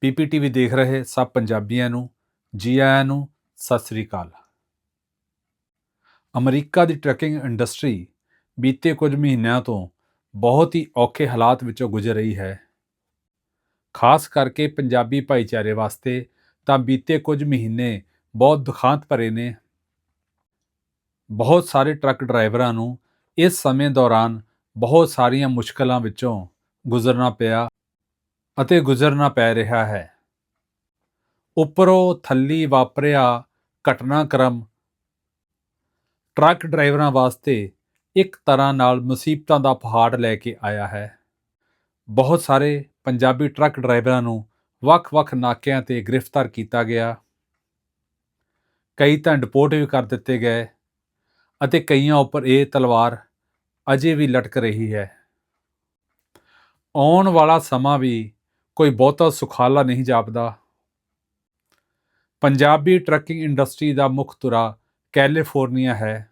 ਪੀਪੀਟੀਵੀ ਦੇਖ ਰਹੇ ਸਭ ਪੰਜਾਬੀਆਂ ਨੂੰ, ਜੀ ਆਇਆਂ ਨੂੰ, ਸਤਿ ਸ੍ਰੀ ਅਕਾਲ। ਅਮਰੀਕਾ ਦੀ ਟਰੱਕਿੰਗ ਇੰਡਸਟਰੀ ਬੀਤੇ ਕੁਝ ਮਹੀਨਿਆਂ ਤੋਂ ਬਹੁਤ ਹੀ ਔਖੇ ਹਾਲਾਤ ਵਿੱਚੋਂ ਗੁਜ਼ਰ ਰਹੀ ਹੈ। ਖਾਸ ਕਰਕੇ ਪੰਜਾਬੀ ਭਾਈਚਾਰੇ ਵਾਸਤੇ ਤਾਂ ਬੀਤੇ ਕੁਝ ਮਹੀਨੇ ਬਹੁਤ ਦੁਖਾਂਤ ਭਰੇ ਨੇ। ਬਹੁਤ ਸਾਰੇ ਟਰੱਕ ਡਰਾਈਵਰਾਂ ਨੂੰ ਇਸ ਸਮੇਂ ਦੌਰਾਨ ਬਹੁਤ ਸਾਰੀਆਂ ਮੁਸ਼ਕਲਾਂ ਵਿੱਚੋਂ ਗੁਜ਼ਰਨਾ ਪਿਆ ਅਤੇ ਗੁਜ਼ਰਨਾ ਪੈ ਰਿਹਾ ਹੈ। ਉੱਪਰੋਂ ਥੱਲੀ ਵਾਪਰਿਆ ਘਟਨਾਕ੍ਰਮ। ਟਰੱਕ ਡਰਾਈਵਰਾਂ ਵਾਸਤੇ ਇੱਕ ਤਰ੍ਹਾਂ ਨਾਲ ਮੁਸੀਬਤਾਂ ਦਾ ਪਹਾੜ ਲੈ ਕੇ ਆਇਆ ਹੈ। ਬਹੁਤ ਸਾਰੇ ਪੰਜਾਬੀ ਟਰੱਕ ਡਰਾਈਵਰਾਂ ਨੂੰ ਵੱਖ-ਵੱਖ ਨਾਕਿਆਂ ਤੇ ਗ੍ਰਿਫਤਾਰ ਕੀਤਾ ਗਿਆ। ਕਈ ਤਾਂ ਡਿਪੋਰਟ ਵੀ ਕਰ ਦਿੱਤੇ ਗਏ ਅਤੇ ਕਈਆਂ ਉੱਪਰ ਇਹ ਤਲਵਾਰ ਅਜੇ ਵੀ ਲਟਕ ਰਹੀ ਹੈ। ਆਉਣ ਵਾਲਾ ਸਮਾਂ ਵੀ ਕੋਈ ਬਹੁਤਾ ਸੁਖਾਲਾ ਨਹੀਂ ਜਾਪਦਾ। ਪੰਜਾਬੀ ਟਰੱਕਿੰਗ ਇੰਡਸਟਰੀ ਦਾ ਮੁੱਖ ਧੁਰਾ ਕੈਲੀਫੋਰਨੀਆ ਹੈ,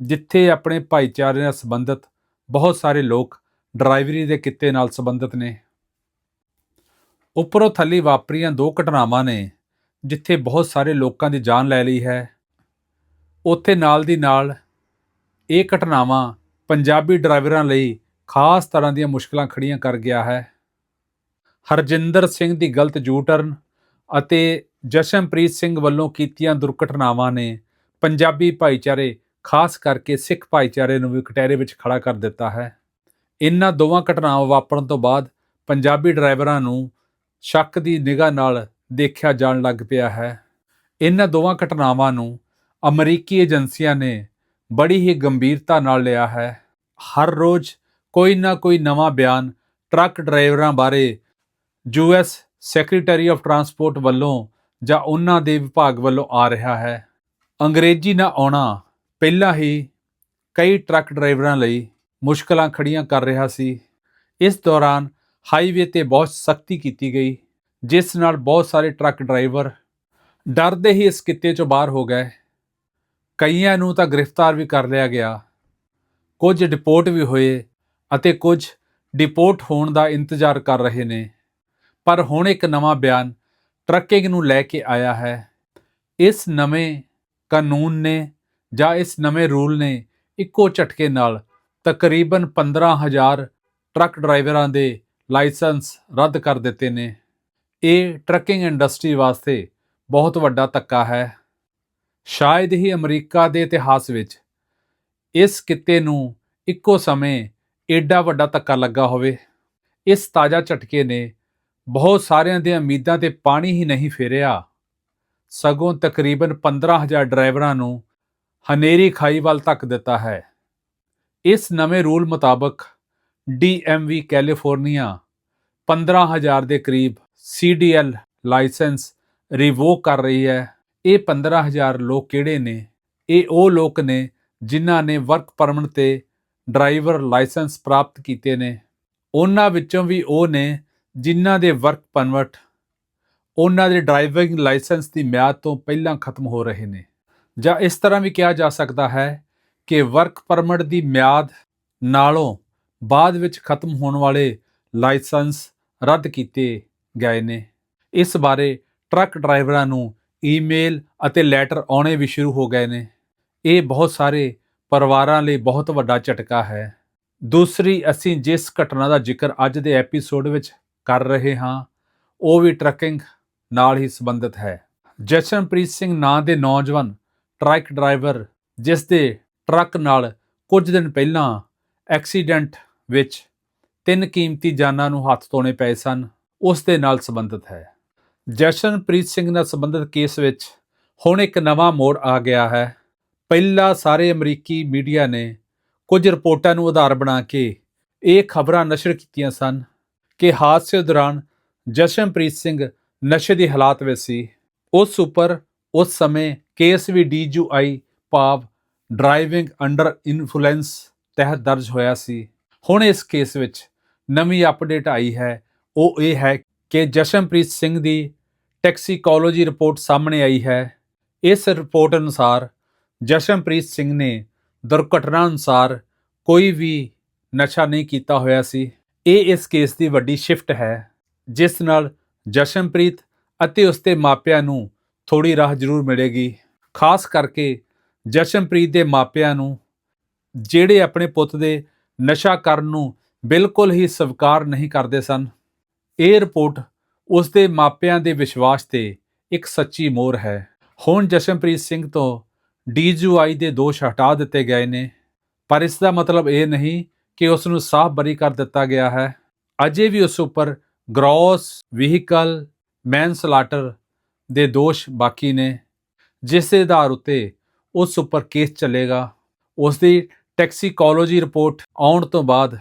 ਜਿੱਥੇ ਆਪਣੇ ਭਾਈਚਾਰੇ ਨਾਲ ਸੰਬੰਧਿਤ ਬਹੁਤ ਸਾਰੇ ਲੋਕ ਡਰਾਈਵਰੀ ਦੇ ਕਿੱਤੇ ਨਾਲ ਸੰਬੰਧਿਤ ਨੇ। ਉੱਪਰੋਂ ਥੱਲੇ ਵਾਪਰੀਆਂ ਦੋ ਘਟਨਾਵਾਂ ਨੇ, ਜਿੱਥੇ ਬਹੁਤ ਸਾਰੇ ਲੋਕਾਂ ਦੀ ਜਾਨ ਲੈ ਲਈ ਹੈ। ਉੱਥੇ ਨਾਲ ਦੀ ਨਾਲ ਇਹ ਘਟਨਾਵਾਂ ਪੰਜਾਬੀ ਡਰਾਈਵਰਾਂ ਲਈ ਖਾਸ ਤਰ੍ਹਾਂ ਦੀਆਂ ਮੁਸ਼ਕਲਾਂ ਖੜੀਆਂ ਕਰ ਗਿਆ ਹੈ। ਹਰਜਿੰਦਰ ਸਿੰਘ ਦੀ ਗਲਤ ਯੂ-ਟਰਨ ਅਤੇ ਜਸ਼ਨਪ੍ਰੀਤ ਸਿੰਘ ਵੱਲੋਂ ਕੀਤੀਆਂ ਦੁਰਘਟਨਾਵਾਂ ਨੇ ਪੰਜਾਬੀ ਭਾਈਚਾਰੇ, ਖਾਸ ਕਰਕੇ ਸਿੱਖ ਭਾਈਚਾਰੇ ਨੂੰ ਵੀ ਕਟਹਿਰੇ ਵਿੱਚ ਖੜਾ ਕਰ ਦਿੱਤਾ ਹੈ। ਇਨ੍ਹਾਂ ਦੋਵਾਂ ਘਟਨਾਵਾਂ ਵਾਪਰਨ ਤੋਂ ਬਾਅਦ ਪੰਜਾਬੀ ਡਰਾਈਵਰਾਂ ਨੂੰ ਸ਼ੱਕ ਦੀ ਨਿਗਾਹ ਨਾਲ ਦੇਖਿਆ ਜਾਣ ਲੱਗ ਪਿਆ ਹੈ। ਇਨ੍ਹਾਂ ਦੋਵਾਂ ਘਟਨਾਵਾਂ ਨੂੰ ਅਮਰੀਕੀ ਏਜੰਸੀਆਂ ਨੇ ਬੜੀ ਹੀ ਗੰਭੀਰਤਾ ਨਾਲ ਲਿਆ ਹੈ। ਹਰ ਰੋਜ਼ ਕੋਈ ਨਾ ਕੋਈ ਨਵਾਂ ਬਿਆਨ ਟਰੱਕ ਡਰਾਈਵਰਾਂ ਬਾਰੇ ਯੂਐਸ ਸੈਕਟਰੀ ਆਫ ਟਰਾਂਸਪੋਰਟ ਵੱਲੋਂ ਜਾਂ ਉਹਨਾਂ ਦੇ ਵਿਭਾਗ ਵੱਲੋਂ ਆ ਰਿਹਾ ਹੈ। ਅੰਗਰੇਜ਼ੀ ਨਾ ਆਉਣਾ, ਪਹਿਲਾਂ ਹੀ ਕਈ ਟਰੱਕ ਡਰਾਈਵਰਾਂ ਲਈ ਮੁਸ਼ਕਲਾਂ ਖੜੀਆਂ ਕਰ ਰਿਹਾ ਸੀ। ਇਸ ਦੌਰਾਨ ਹਾਈਵੇ ਤੇ ਬਹੁਤ ਸਖਤੀ ਕੀਤੀ ਗਈ, ਜਿਸ ਨਾਲ ਬਹੁਤ ਸਾਰੇ ਟਰੱਕ ਡਰਾਈਵਰ ਡਰਦੇ ਹੀ ਇਸ ਕਿੱਤੇ ਚੋਂ ਬਾਹਰ ਹੋ ਗਏ। ਕਈਆਂ ਨੂੰ ਤਾਂ ਗ੍ਰਿਫਤਾਰ ਵੀ ਕਰ ਲਿਆ ਗਿਆ। ਕੁਝ ਡਿਪੋਰਟ ਵੀ ਹੋਏ ਅਤੇ ਕੁਝ ਡਿਪੋਰਟ ਹੋਣ ਦਾ ਇੰਤਜ਼ਾਰ ਕਰ ਰਹੇ ਨੇ। ਪਰ ਹੁਣ ਇੱਕ ਨਵਾਂ ਬਿਆਨ ਟਰੱਕਿੰਗ ਨੂੰ ਲੈ ਕੇ ਆਇਆ ਹੈ। ਇਸ ਨਵੇਂ ਕਾਨੂੰਨ ਨੇ ਜਾਂ ਇਸ ਨਵੇਂ ਰੂਲ ਨੇ ਇੱਕੋ ਝਟਕੇ ਨਾਲ ਤਕਰੀਬਨ 15000 ਟਰੱਕ ਡਰਾਈਵਰਾਂ ਦੇ ਲਾਇਸੈਂਸ ਰੱਦ ਕਰ ਦਿੱਤੇ ਨੇ। ਇਹ ਟਰੱਕਿੰਗ ਇੰਡਸਟਰੀ ਵਾਸਤੇ ਬਹੁਤ ਵੱਡਾ ਧੱਕਾ ਹੈ। ਸ਼ਾਇਦ ਹੀ ਅਮਰੀਕਾ ਦੇ ਇਤਿਹਾਸ ਵਿੱਚ ਇਸ ਕਿੱਤੇ ਨੂੰ ਇੱਕੋ ਸਮੇਂ ਏਡਾ ਵੱਡਾ ਧੱਕਾ ਲੱਗਾ ਹੋਵੇ। ਇਸ ਤਾਜ਼ਾ ਝਟਕੇ ਨੇ ਬਹੁਤ ਸਾਰਿਆਂ ਦੀਆਂ ਉਮੀਦਾਂ ਤੇ ਪਾਣੀ ਹੀ ਨਹੀਂ ਫੇਰਿਆ। ਸਗੋਂ ਤਕਰੀਬਨ 15000 ਡਰਾਈਵਰਾਂ ਨੂੰ ਹਨੇਰੀ ਖਾਈ ਵੱਲ ਧੱਕ ਦਿੱਤਾ ਹੈ। ਇਸ ਨਵੇਂ ਰੂਲ ਮੁਤਾਬਕ ਡੀਐਮਵੀ ਕੈਲੀਫੋਰਨੀਆ 15000 ਦੇ ਕਰੀਬ ਸੀਡੀਐਲ ਲਾਇਸੈਂਸ ਰਿਵੋਕ ਕਰ ਰਹੀ ਹੈ। ਇਹ 15000 ਲੋਕ ਕਿਹੜੇ ਨੇ? ਇਹ ਉਹ ਲੋਕ ਨੇ ਜਿਨ੍ਹਾਂ ਨੇ ਵਰਕ ਪਰਮਿਟ ਤੇ ਡਰਾਈਵਰ ਲਾਇਸੈਂਸ ਪ੍ਰਾਪਤ ਕੀਤੇ ਨੇ। ਉਹਨਾਂ ਵਿੱਚੋਂ ਵੀ ਉਹ ਨੇ ਜਿਨ੍ਹਾਂ ਦੇ ਵਰਕ ਪਰਮਿਟ, ਉਹਨਾਂ ਦੇ ਡਰਾਈਵਿੰਗ ਲਾਇਸੈਂਸ ਦੀ ਮਿਆਦ ਤੋਂ ਪਹਿਲਾਂ ਖਤਮ ਹੋ ਰਹੇ ਨੇ। ਜਾਂ ਇਸ ਤਰ੍ਹਾਂ ਵੀ ਕਿਹਾ ਜਾ ਸਕਦਾ ਹੈ ਕਿ ਵਰਕ ਪਰਮਿਟ ਦੀ ਮਿਆਦ ਨਾਲੋਂ ਬਾਅਦ ਵਿੱਚ ਖਤਮ ਹੋਣ ਵਾਲੇ ਲਾਇਸੈਂਸ ਰੱਦ ਕੀਤੇ ਗਏ ਨੇ। ਇਸ ਬਾਰੇ ਟਰੱਕ ਡਰਾਈਵਰਾਂ ਨੂੰ ਈਮੇਲ ਅਤੇ ਲੈਟਰ ਆਉਣੇ ਵੀ ਸ਼ੁਰੂ ਹੋ ਗਏ ਨੇ। ਇਹ ਬਹੁਤ ਸਾਰੇ ਪਰਿਵਾਰਾਂ ਲਈ ਬਹੁਤ ਵੱਡਾ ਝਟਕਾ ਹੈ। ਦੂਸਰੀ, ਅਸੀਂ ਜਿਸ ਘਟਨਾ ਦਾ ਜ਼ਿਕਰ ਅੱਜ ਦੇ ਐਪੀਸੋਡ ਵਿੱਚ ਕਰ ਰਹੇ ਹਾਂ। ਉਹ ਵੀ ਟਰੱਕਿੰਗ ਨਾਲ ਹੀ ਸੰਬੰਧਿਤ ਹੈ। ਜਸ਼ਨਪ੍ਰੀਤ ਸਿੰਘ ਨਾਂ ਦੇ ਨੌਜਵਾਨ ਟਰੱਕ ਡਰਾਈਵਰ, ਜਿਸ ਦੇ ਟਰੱਕ ਨਾਲ ਕੁਝ ਦਿਨ ਪਹਿਲਾਂ ਐਕਸੀਡੈਂਟ ਵਿੱਚ ਤਿੰਨ ਕੀਮਤੀ ਜਾਨਾਂ ਨੂੰ ਹੱਥ ਧੋਣੇ ਪਏ ਸਨ, ਉਸ ਦੇ ਨਾਲ ਸੰਬੰਧਿਤ ਹੈ। ਜਸ਼ਨਪ੍ਰੀਤ ਸਿੰਘ ਨਾਲ ਸੰਬੰਧਿਤ ਕੇਸ ਵਿੱਚ ਹੁਣ ਇੱਕ ਨਵਾਂ ਮੋੜ ਆ ਗਿਆ ਹੈ। ਪਹਿਲਾਂ ਸਾਰੇ ਅਮਰੀਕੀ ਮੀਡੀਆ ਨੇ ਕੁਝ ਰਿਪੋਰਟਾਂ ਨੂੰ ਆਧਾਰ ਬਣਾ ਕੇ ਇਹ ਖਬਰਾਂ ਨਸ਼ਰ ਕੀਤੀਆਂ ਸਨ। ਕਿ ਹਾਦਸੇ ਦੌਰਾਨ ਜਸ਼ਨਪ੍ਰੀਤ ਸਿੰਘ ਨਸ਼ੇ ਦੀ ਹਾਲਾਤ ਵਿੱਚ ਸੀ। ਉਸ ਉੱਪਰ ਉਸ ਸਮੇਂ ਕੇਸ ਵੀ ਡੀਯੂਆਈ ਭਾਵ ਡਰਾਈਵਿੰਗ ਅੰਡਰ ਇਨਫਲੂਐਂਸ ਤਹਿਤ ਦਰਜ ਹੋਇਆ ਸੀ। ਹੁਣ ਇਸ ਕੇਸ ਵਿੱਚ ਨਵੀਂ ਅਪਡੇਟ ਆਈ ਹੈ। ਉਹ ਇਹ ਹੈ ਕਿ ਜਸ਼ਨਪ੍ਰੀਤ ਸਿੰਘ ਦੀ ਟੈਕਸੀਕੋਲੋਜੀ ਰਿਪੋਰਟ ਸਾਹਮਣੇ ਆਈ ਹੈ। ਇਸ ਰਿਪੋਰਟ ਅਨੁਸਾਰ ਜਸ਼ਨਪ੍ਰੀਤ ਸਿੰਘ ਨੇ ਦੁਰਘਟਨਾ ਅਨੁਸਾਰ ਕੋਈ ਵੀ ਨਸ਼ਾ ਨਹੀਂ ਕੀਤਾ ਹੋਇਆ ਸੀ। ਇਹ ਇਸ ਕੇਸ ਦੀ ਵੱਡੀ ਸ਼ਿਫਟ ਹੈ, ਜਿਸ ਨਾਲ ਜਸ਼ਨਪ੍ਰੀਤ ਅਤੇ ਉਸਦੇ ਮਾਪਿਆਂ ਨੂੰ ਥੋੜੀ ਰਾਹ ਜ਼ਰੂਰ ਮਿਲੇਗੀ। ਖਾਸ ਕਰਕੇ ਜਸ਼ਨਪ੍ਰੀਤ ਦੇ ਮਾਪਿਆਂ ਨੂੰ, ਜਿਹੜੇ ਆਪਣੇ ਪੁੱਤ ਦੇ ਨਸ਼ਾ ਕਰਨ ਨੂੰ ਬਿਲਕੁਲ ਹੀ ਸਵੀਕਾਰ ਨਹੀਂ ਕਰਦੇ ਸਨ। ਇਹ ਰਿਪੋਰਟ ਉਸਦੇ ਮਾਪਿਆਂ ਦੇ ਵਿਸ਼ਵਾਸ ਤੇ ਇੱਕ ਸੱਚੀ ਮੋਹਰ ਹੈ। ਹੁਣ ਜਸ਼ਨਪ੍ਰੀਤ ਸਿੰਘ ਤੋਂ ਡੀਜੂਆਈ ਦੇ ਦੋਸ਼ ਹਟਾ ਦਿੱਤੇ ਗਏ ਨੇ। ਪਰ ਇਸ ਦਾ ਮਤਲਬ ਇਹ ਨਹੀਂ ਕਿ ਉਸ ਨੂੰ ਸਾਫ਼ ਬਰੀ ਕਰ ਦਿੱਤਾ ਗਿਆ ਹੈ। ਅਜੇ ਵੀ ਉਸ ਉੱਪਰ ਗ੍ਰੋਸ, ਵਹੀਕਲ ਮੈਨ ਸਲਾਟਰ ਦੇ ਦੋਸ਼ ਬਾਕੀ ਨੇ। ਜਿਸ ਦੇ ਆਧਾਰ ਉੱਤੇ ਉਸ ਉੱਪਰ ਕੇਸ ਚੱਲੇਗਾ। ਉਸ ਦੀ ਟੈਕਸੀਕੋਲੋਜੀ ਰਿਪੋਰਟ ਆਉਣ ਤੋਂ ਬਾਅਦ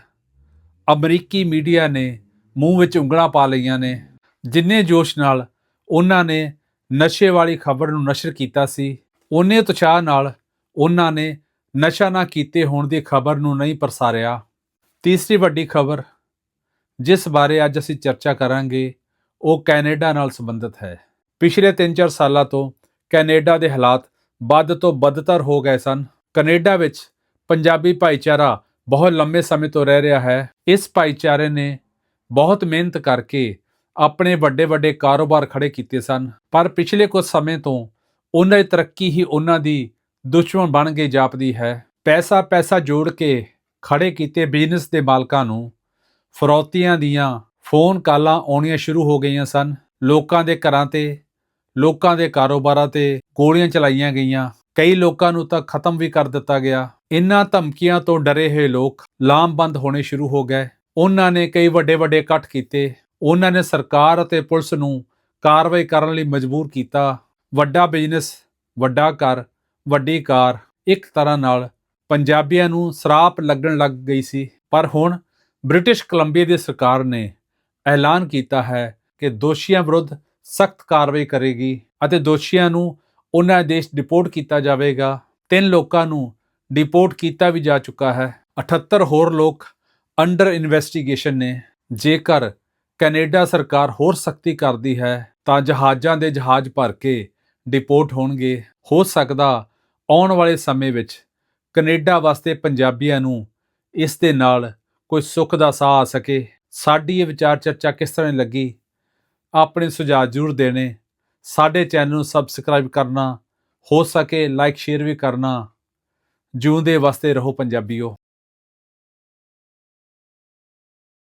ਅਮਰੀਕੀ ਮੀਡੀਆ ਨੇ ਮੂੰਹ ਵਿੱਚ ਉਂਗਲਾਂ ਪਾ ਲਈਆਂ ਨੇ। ਜਿੰਨੇ ਜੋਸ਼ ਨਾਲ ਉਹਨਾਂ ਨੇ ਨਸ਼ੇ ਵਾਲੀ ਖਬਰ ਨੂੰ ਨਸ਼ਰ ਕੀਤਾ ਸੀ, ਉਹਨੇ ਉਤਸ਼ਾਹ ਨਾਲ ਉਹਨਾਂ ਨੇ ਨਸ਼ਾ ਨਾ ਕੀਤੇ ਹੋਣ ਦੀ ਖਬਰ ਨੂੰ ਨਹੀਂ ਪ੍ਰਸਾਰਿਆ। ਤੀਸਰੀ ਵੱਡੀ ਖਬਰ, ਜਿਸ ਬਾਰੇ ਅੱਜ ਅਸੀਂ ਚਰਚਾ ਕਰਾਂਗੇ, ਉਹ ਕੈਨੇਡਾ ਨਾਲ ਸੰਬੰਧਿਤ ਹੈ। ਪਿਛਲੇ 3-4 ਸਾਲਾਂ ਤੋਂ ਕੈਨੇਡਾ ਦੇ ਹਾਲਾਤ ਵੱਧ ਤੋਂ ਬਦਤਰ ਹੋ ਗਏ ਸਨ। ਕੈਨੇਡਾ ਵਿੱਚ ਪੰਜਾਬੀ ਭਾਈਚਾਰਾ ਬਹੁਤ ਲੰਮੇ ਸਮੇਂ ਤੋਂ ਰਹਿ ਰਿਹਾ ਹੈ। ਇਸ ਭਾਈਚਾਰੇ ਨੇ ਬਹੁਤ ਮਿਹਨਤ ਕਰਕੇ ਆਪਣੇ ਵੱਡੇ ਵੱਡੇ ਕਾਰੋਬਾਰ ਖੜੇ ਕੀਤੇ ਸਨ। ਪਰ ਪਿਛਲੇ ਕੁਝ ਸਮੇਂ ਤੋਂ ਉਹਨਾਂ ਦੀ ਤਰੱਕੀ ਹੀ ਉਹਨਾਂ ਦੀ ਦੁਸ਼ਮਣ ਬਣ ਕੇ ਜਾਪਦੀ ਹੈ। ਪੈਸਾ ਪੈਸਾ ਜੋੜ ਕੇ ਖੜੇ ਕੀਤੇ ਬਿਜ਼ਨਸ ਦੇ ਮਾਲਕਾਂ ਨੂੰ ਫਰੌਤੀਆਂ ਦੀਆਂ ਫੋਨ ਕਾਲਾਂ ਆਉਣੀਆਂ ਸ਼ੁਰੂ ਹੋ ਗਈਆਂ ਸਨ। ਲੋਕਾਂ ਦੇ ਘਰਾਂ ਤੇ, ਲੋਕਾਂ ਦੇ ਕਾਰੋਬਾਰਾਂ ਤੇ ਗੋਲੀਆਂ ਚਲਾਈਆਂ ਗਈਆਂ। ਕਈ ਲੋਕਾਂ ਨੂੰ ਤਾਂ ਖਤਮ ਵੀ ਕਰ ਦਿੱਤਾ ਗਿਆ। ਇਨ੍ਹਾਂ ਧਮਕੀਆਂ ਤੋਂ ਡਰੇ ਹੋਏ ਲੋਕ ਲਾਮਬੰਦ ਹੋਣੇ ਸ਼ੁਰੂ ਹੋ ਗਏ। ਉਹਨਾਂ ਨੇ ਕਈ ਵੱਡੇ ਵੱਡੇ ਇਕੱਠ ਕੀਤੇ। ਉਹਨਾਂ ਨੇ ਸਰਕਾਰ ਅਤੇ ਪੁਲਿਸ ਨੂੰ ਕਾਰਵਾਈ ਕਰਨ ਲਈ ਮਜਬੂਰ ਕੀਤਾ। ਵੱਡਾ ਬਿਜ਼ਨਸ ਵੱਡਾ ਘਰ ਵੱਡੀ ਕਾਰ ਇੱਕ ਤਰ੍ਹਾਂ ਨਾਲ ਪੰਜਾਬੀਆਂ ਨੂੰ ਸਰਾਪ ਲੱਗਣ ਲੱਗ ਗਈ ਸੀ। ਪਰ ਹੁਣ ਬ੍ਰਿਟਿਸ਼ ਕੋਲੰਬੀਆ ਦੀ ਸਰਕਾਰ ਨੇ ਐਲਾਨ ਕੀਤਾ ਹੈ ਕਿ ਦੋਸ਼ੀਆਂ ਵਿਰੁੱਧ ਸਖਤ ਕਾਰਵਾਈ ਕਰੇਗੀ ਅਤੇ ਦੋਸ਼ੀਆਂ ਨੂੰ ਉਹਨਾਂ ਦੇਸ਼ ਡਿਪੋਰਟ ਕੀਤਾ ਜਾਵੇਗਾ। ਤਿੰਨ ਲੋਕਾਂ ਨੂੰ ਡਿਪੋਰਟ ਕੀਤਾ ਵੀ ਜਾ ਚੁੱਕਾ ਹੈ। 78 ਹੋਰ ਲੋਕ ਅੰਡਰ ਇਨਵੈਸਟੀਗੇਸ਼ਨ ਨੇ। ਜੇਕਰ ਕੈਨੇਡਾ ਸਰਕਾਰ ਹੋਰ ਸਖਤੀ ਕਰਦੀ ਹੈ ਤਾਂ ਜਹਾਜ਼ਾਂ ਦੇ ਜਹਾਜ਼ ਭਰ ਕੇ ਡਿਪੋਰਟ ਹੋਣਗੇ। ਹੋ ਸਕਦਾ ਆਉਣ ਵਾਲੇ ਸਮੇਂ ਵਿੱਚ ਕੈਨੇਡਾ ਵਾਸਤੇ ਪੰਜਾਬੀਆਂ ਨੂੰ ਇਸ ਦੇ ਨਾਲ ਕੋਈ ਸੁੱਖ ਦਾ ਸਾਹ ਆ ਸਕੇ। ਸਾਡੀ ਇਹ ਵਿਚਾਰ ਚਰਚਾ ਕਿਸ ਤਰ੍ਹਾਂ ਲੱਗੀ? ਆਪਣੇ ਸੁਝਾਅ ਜ਼ਰੂਰ ਦੇਣੇ। ਸਾਡੇ ਚੈਨਲ ਨੂੰ ਸਬਸਕ੍ਰਾਈਬ ਕਰਨਾ, ਹੋ ਸਕੇ ਲਾਈਕ, ਸ਼ੇਅਰ ਵੀ ਕਰਨਾ। ਜਿਉਂਦੇ ਵਾਸਤੇ ਰਹੋ ਪੰਜਾਬੀਓ।